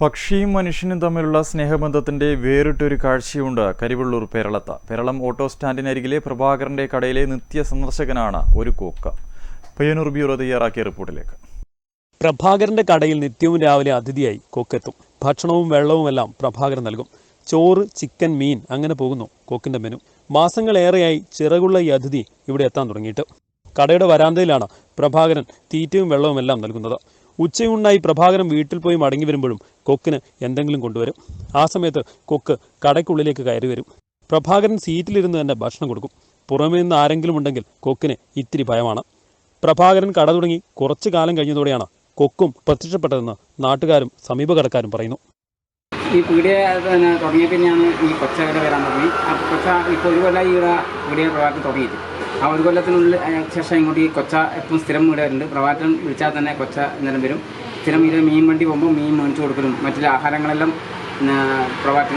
പക്ഷിയും മനുഷ്യനും തമ്മിലുള്ള സ്നേഹബന്ധത്തിന്റെ വേറിട്ടൊരു കാഴ്ചയുണ്ട് കരിവള്ളൂർ പേരളത്ത. പേരളം ഓട്ടോ സ്റ്റാൻഡിനരികിലെ പ്രഭാകരന്റെ കടയിലെ നിത്യ സന്ദർശകനാണ് ഒരു കോക്ക. പയ്യന്നൂർ ബ്യൂറോ തയ്യാറാക്കിയ റിപ്പോർട്ടിലേക്ക്. പ്രഭാകരന്റെ കടയിൽ നിത്യവും രാവിലെ അതിഥിയായി കൊക്കെത്തും. ഭക്ഷണവും വെള്ളവുമെല്ലാം പ്രഭാകരൻ നൽകും. ചോറ് ചിക്കൻ മീൻ അങ്ങനെ പോകുന്നു കൊക്കിന്റെ മെനു. മാസങ്ങളേറെയായി ചിറകുള്ള ഈ അതിഥി ഇവിടെ എത്താൻ തുടങ്ങിയിട്ട്. കടയുടെ വരാന്തയിലാണ് പ്രഭാകരൻ തീറ്റയും വെള്ളവുമെല്ലാം നൽകുന്നത്. ഉച്ചയൂണിനായി പ്രഭാകരൻ വീട്ടിൽ പോയി മടങ്ങി വരുമ്പോഴും കൊക്കിന് എന്തെങ്കിലും കൊണ്ടുവരും. ആ സമയത്ത് കൊക്ക് കടയ്ക്കുള്ളിലേക്ക് കയറി വരും. പ്രഭാകരൻ സീറ്റിലിരുന്ന് തന്നെ ഭക്ഷണം കൊടുക്കും. പുറമേ നിന്ന് ആരെങ്കിലും ഉണ്ടെങ്കിൽ കൊക്കിന് ഇത്തിരി ഭയമാണ്. പ്രഭാകരൻ കട തുടങ്ങി കുറച്ചു കാലം കഴിഞ്ഞതോടെയാണ് കൊക്കും പ്രത്യക്ഷപ്പെട്ടതെന്ന് നാട്ടുകാരും സമീപകടക്കാരും പറയുന്നു. ഈ പീടിയ തുടങ്ങിയ പിന്നെയാണ് ഈ കൊച്ച വരാൻ തുടങ്ങി. ആ കൊച്ച ഇപ്പോൾ ഒരു കൊല്ലം ഈ പീടിയ പ്രഭാകരൻ തുടങ്ങിയിട്ട് ആ ഒരു കൊല്ലത്തിനുള്ളിൽ ശേഷം ഇങ്ങോട്ട് ഈ കൊച്ച എപ്പോഴും സ്ഥിരം ഇവിടെ വരുന്നുണ്ട് പ്രഭാകരൻ വിളിച്ചാൽ തന്നെ കൊച്ച ഇന്നലെ വരും. സ്ഥിരം ഇതിൽ മീൻ വണ്ടി പോകുമ്പോൾ മീൻ മേടിച്ചു കൊടുക്കലും മറ്റുള്ള ആഹാരങ്ങളെല്ലാം പിന്നെ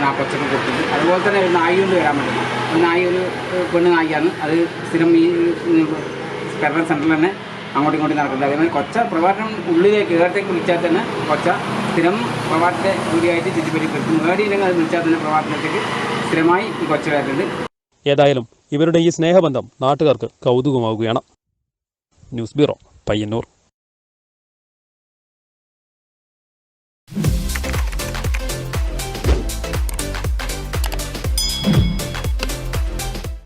ആ കൊച്ചക്ക് കൊടുക്കും. അതുപോലെ തന്നെ നായി കൊണ്ട് വരാൻ പറ്റും. നായി ഒരു പെണ്ണ് നായിയാണ്. അത് സ്ഥിരം ഈ പെരൽ സെന്ററിൽ തന്നെ അങ്ങോട്ടും ഇങ്ങോട്ടും നടക്കുന്നത് അതേമാതിരി കൊച്ച പ്രഭാതം ഉള്ളിലേക്ക് ഏറത്തേക്ക് വിളിച്ചാൽ തന്നെ കൊച്ച സ്ഥിരം പ്രഭാതത്തെ കൂടിയായിട്ട് ചുറ്റിപ്പറ്റി കിട്ടും മേടിയില്ലെങ്കിൽ അത് വിളിച്ചാൽ തന്നെ പ്രഭാതത്തിലേക്ക് സ്ഥിരമായി ഈ കൊച്ച വരുന്നുണ്ട് ഏതായാലും ഇവരുടെ ഈ സ്നേഹബന്ധം നാട്ടുകാർക്ക് കൗതുകമാവുകയാണ്. News bureau Payyanur.